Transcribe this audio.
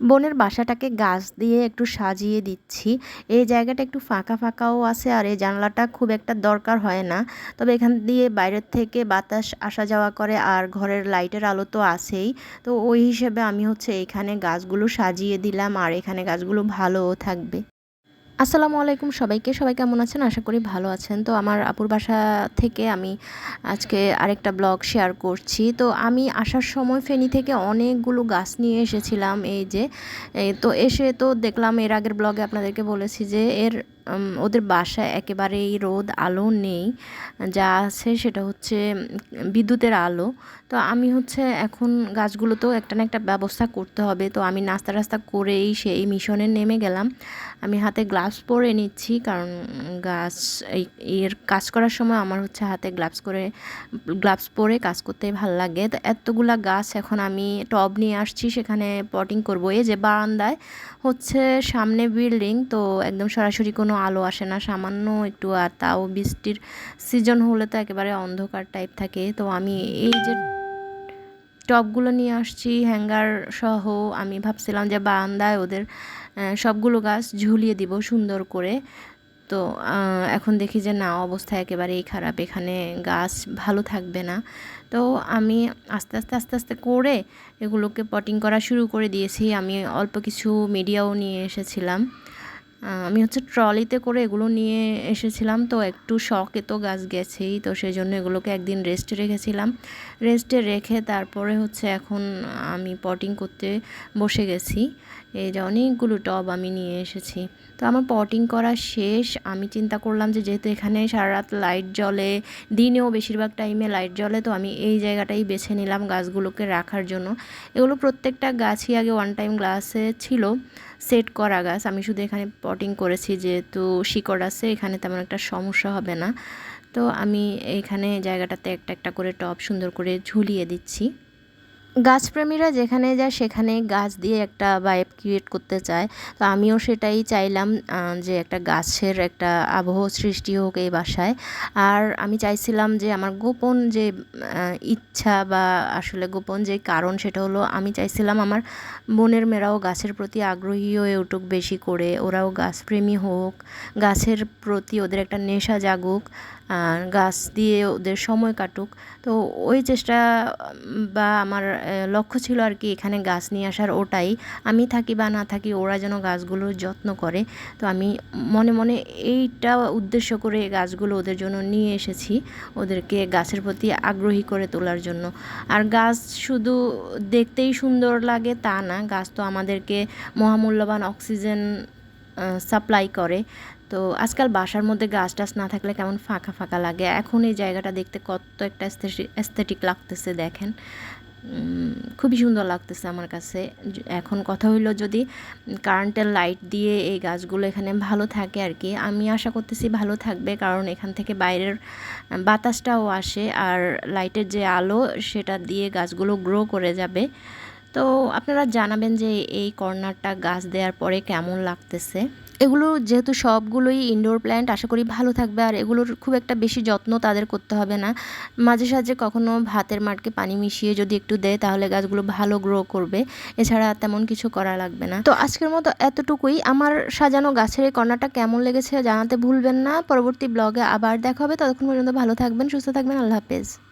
বোনের বাসাটাকে গাছ দিয়ে একটু সাজিয়ে দিচ্ছি। এই জায়গাটা একটু ফাঁকা ফাঁকাও আছে আর এই জানলাটা খুব একটা দরকার হয় না। তবে এখান দিয়ে বাইরের থেকে বাতাস আসা যাওয়া করে আর ঘরের লাইটের আলো তো আছেই। তো ওই হিসেবে আমি হচ্ছে এখানে গাছগুলো সাজিয়ে দিলাম আর এখানে গাছগুলো ভালোও থাকবে। আসসালামু আলাইকুম সবাইকে। সবাই কেমন আছেন? আশা করি ভালো আছেন। তো আমার আপুর বাসা থেকে আমি আজকে আরেকটা ব্লগ শেয়ার করছি। তো আমি আসার সময় ফেনি থেকে অনেকগুলো গাছ নিয়ে এসেছিলাম এই যে তো এসে তো দেখলাম এর আগের ব্লগে আপনাদেরকে বলেছি যে এর ওদের বাসায় একেবারেই রোদ, আলো নেই। যা আছে সেটা হচ্ছে বিদ্যুতের আলো। তো আমি হচ্ছে এখন গাছগুলোতেও একটা না একটা ব্যবস্থা করতে হবে। তো আমি নাস্তা রাস্তা করেই সেই মিশনে নেমে গেলাম। আমি হাতে গ্লাভস পরে নিচ্ছি কারণ গাছ এর কাজ করার সময় আমার হচ্ছে হাতে গ্লাভস করে, গ্লাভস পরে কাজ করতে ভালো লাগে। তো এতগুলা গাছ এখন আমি টব নিয়ে আসছি, সেখানে পটিং করব। এই যে বারান্দায় হচ্ছে সামনে বিল্ডিং, তো একদম সরাসরি কোনো আলো আসে না, সামান্য একটু, আর তাও বৃষ্টির সিজন হলে তো একেবারে অন্ধকার টাইপ থাকে। তো আমি এই যে টবগুলো নিয়ে আসছি হ্যাঙ্গার সহ, আমি ভাবছিলাম যে বারান্দায় ওদের সবগুলো গাছ ঝুলিয়ে দিব সুন্দর করে। তো এখন দেখি যে না, অবস্থা একেবারেই খারাপ, এখানে গাছ ভালো থাকবে না। তো আমি আস্তে আস্তে আস্তে আস্তে করে এগুলোকে পটিং করা শুরু করে দিয়েছি। আমি অল্প কিছু মিডিয়াও নিয়ে এসেছিলাম। আমি হচ্ছে ট্রলিতে করে এগুলো নিয়ে এসেছিলাম, তো একটু শখে তো গাছ গেছেই, তো সেই জন্য এগুলোকে একদিন রেস্টে রেখেছিলাম। রেস্টে রেখে তারপরে হচ্ছে এখন আমি পটিং করতে বসে গেছি। এই যে অনেকগুলো টব আমি নিয়ে এসেছি। তো আমার পটিং করা শেষ। আমি চিন্তা করলাম যে যেহেতু এখানে সারা রাত লাইট জ্বলে, দিনেও বেশিরভাগ টাইমে লাইট জ্বলে, তো আমি এই জায়গাটাই বেছে নিলাম গাছগুলোকে রাখার জন্য। এগুলো প্রত্যেকটা গাছই আগে ওয়ান টাইম গ্লাসে ছিল সেট করা গাছ। আমি শুধু এখানে পটিং করেছি, যেহেতু শিকড় আছে, এখানে তেমন একটা সমস্যা হবে না। তো আমি এখানে জায়গাটাতে একটা একটা করে টপ সুন্দর করে ঝুলিয়ে দিচ্ছি। গাছপ্রেমীরা যেখানে যায়, সেখানে গাছ দিয়ে একটা ভাইব ক্রিয়েট করতে চায়। তো আমিও সেটাই চাইলাম যে একটা গাছের একটা আবহ সৃষ্টি হোক এই বাসায়। আর আমি চাইছিলাম যে আমার গোপন যে ইচ্ছা বা আসলে গোপন যে কারণ, সেটা হলো আমি চাইছিলাম আমার বোনের মেয়েরাও গাছের প্রতি আগ্রহী হয়ে উঠুক বেশি করে। ওরাও গাছপ্রেমী হোক, গাছের প্রতি ওদের একটা নেশা জাগুক। গাছ দিয়ে ওদের সময় কাটুক। তো ওই চেষ্টা, বা আমার লক্ষ্য ছিল আর কি এখানে গাছ নিয়ে আসার ওটাই। আমি থাকি বা না থাকি ওরা যেন গাছগুলোর যত্ন করে। তো আমি মনে মনে এইটা উদ্দেশ্য করে গাছগুলো ওদের জন্য নিয়ে এসেছি ওদেরকে গাছের প্রতি আগ্রহী করে তোলার জন্য। আর গাছ শুধু দেখতেই সুন্দর লাগে তা না, গাছ তো আমাদেরকে মহামূল্যবান অক্সিজেন সাপ্লাই করে। তো আজকাল বাসার মধ্যে গাছ টাছ না থাকলে কেমন ফাঁকা ফাঁকা লাগে? এখন এই জায়গাটা দেখতে কত একটা অ্যাস্থেটিক লাগতেছে, দেখেন। খুবই সুন্দর লাগতেছে আমার কাছে। এখন কথা হইল যদি কারেন্টের লাইট দিয়ে এই গাছগুলো এখানে ভালো থাকে আর কি, আমি আশা করতেছি ভালো থাকবে। কারণ এখান থেকে বাইরের বাতাসটাও আসে আর লাইটের যে আলো, সেটা দিয়ে গাছগুলো গ্রো করে যাবে। তো আপনারা জানাবেন যে এই কর্নারটা গাছ দেওয়ার পরে কেমন লাগতেছে? এগুলো যেহেতু সবগুলোই ইনডোর প্ল্যান্ট আশা করি ভালো থাকবে। আর এগুলোর খুব একটা বেশি যত্ন তাদের করতে হবে না। মাঝে সাঝে কখনো ভাতের মাঠকে পানি মিশিয়ে যদি একটু দেয়, তাহলে গাছগুলো ভালো গ্রো করবে। এছাড়া তেমন কিছু করা লাগবে না। তো আজকের মতো এতটুকুই। আমার সাজানো গাছের এই কর্নারটা কেমন লেগেছে জানাতে ভুলবেন না। পরবর্তী ব্লগে আবার দেখা হবে। ততক্ষণ পর্যন্ত ভালো থাকবেন, সুস্থ থাকবেন। আল্লাহ হাফেজ।